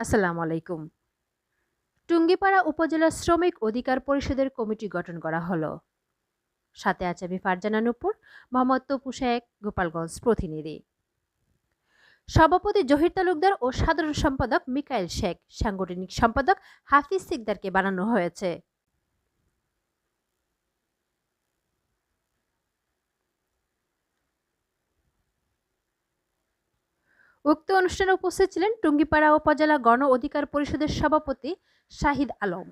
আসসালামু আলাইকুম। টুঙ্গিপাড়া উপজেলা শ্রমিক অধিকার পরিষদের কমিটি গঠন করা হলো। সাথে আছে আমি ফারজানা নুপুর মোহাম্মদ তপু শেখ, গোপালগঞ্জ প্রতিনিধি। সভাপতি জহির তালুকদার ও সাধারণ সম্পাদক মিকাইল শেখ, সাংগঠনিক সম্পাদক হাফিজ সিকদারকে বানানো হয়েছে। উক্ত অনুষ্ঠানে উপস্থিত ছিলেন টুঙ্গিপাড়া উপজেলা গণ অধিকার পরিষদের সভাপতি শাহিদ আলম।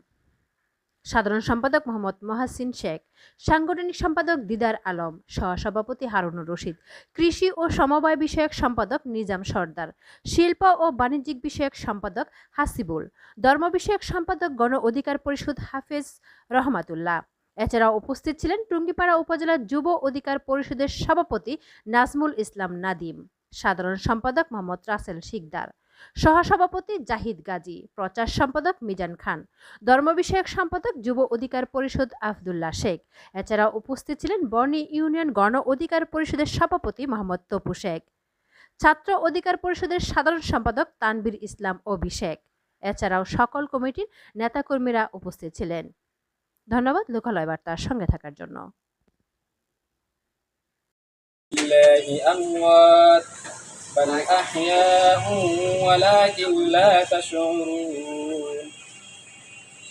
সাধারণ সম্পাদক মোহাম্মদ মহাসিন শেখ, সাংগঠনিক সম্পাদক দিদার আলম, সহসভাপতি হারুনুর রশিদ, কৃষি ও সমবায় বিষয়ক সম্পাদক নিজাম সর্দার, শিল্প ও বাণিজ্যিক বিষয়ক সম্পাদক হাসিবুল, ধর্ম বিষয়ক সম্পাদক গণ অধিকার পরিষদ হাফেজ রহমাতুল্লাহ। এছাড়াও উপস্থিত ছিলেন টুঙ্গিপাড়া উপজেলা যুব অধিকার পরিষদের সভাপতি নাজমুল ইসলাম নাদিম। সাধারণ সম্পাদক মোহাম্মদ রাসেল শিকদার। সহসভাপতি জাহিদ গাজী, প্রচার সম্পাদক মিজান খান ধর্মবিষয়ক সম্পাদক যুব অধিকার পরিষদ আবদুল্লাহ শেখ। এছাড়া উপস্থিত ছিলেন বর্ণী ইউনিয়ন গণ অধিকার পরিষদের সভাপতি মোহাম্মদ তপু শেখ। ছাত্র অধিকার পরিষদের সাধারণ সম্পাদক তানবীর ইসলাম অভিষেক এছাড়াও সকল কমিটির নেতাকর্মীরা উপস্থিত ছিলেন। ধন্যবাদ লোকালয় বার্তার সঙ্গে থাকার জন্য। بل أحياء ولكن لا تشعرون.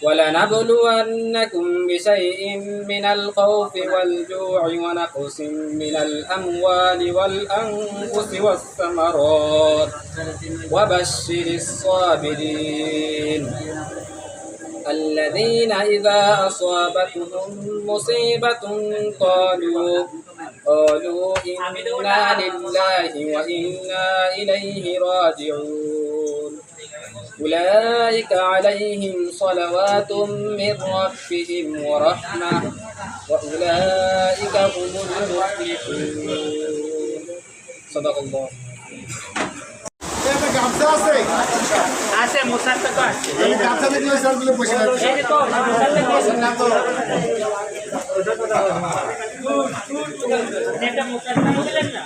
ولنبلونكم بشيء من الخوف والجوع ونقص من الأموال والأنفس والثمرات. وبشر الصابرين. الذين إذا أصابتهم مصيبة قالوا قالوا إنا لله وإنا إليه راجعون. أولئك عليهم صلوات من ربهم ورحمة وأولئك هم المفلحون. صدق الله. একটা আছে? আছে মুসারটা তো আছে। এই গামছা দিয়ে ওই সবগুলো বসে আছে এই তো মুসারটা দিয়েছে না তো। যেটা মুসারটা দিলেন না?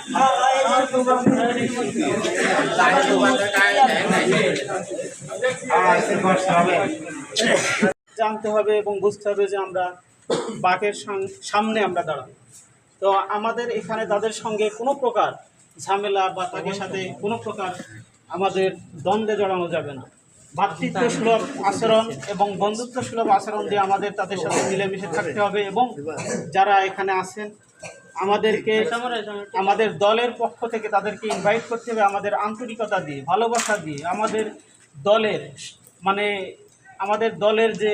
জানতে হবে এবং বুঝতে হবে যে আমরা বাঘের সামনে আমরা দাঁড়াবো। তো আমাদের এখানে তাদের সঙ্গে কোনো প্রকার ঝামেলা বা তাদের সাথে কোনো প্রকার আমাদের দ্বন্দ্বে জড়ানো যাবে না। ভাতৃত্ব সুলভ আচরণ এবং বন্ধুত্ব সুলভ আচরণ দিয়ে আমাদের তাদের সাথে মিলেমিশে থাকতে হবে এবং যারা এখানে আছেন, আমাদেরকে আমাদের দলের পক্ষ থেকে তাদেরকে ইনভাইট করতে হবে আমাদের আন্তরিকতা দিয়ে, ভালোবাসা দিয়ে। আমাদের দলের মানে আমাদের দলের যে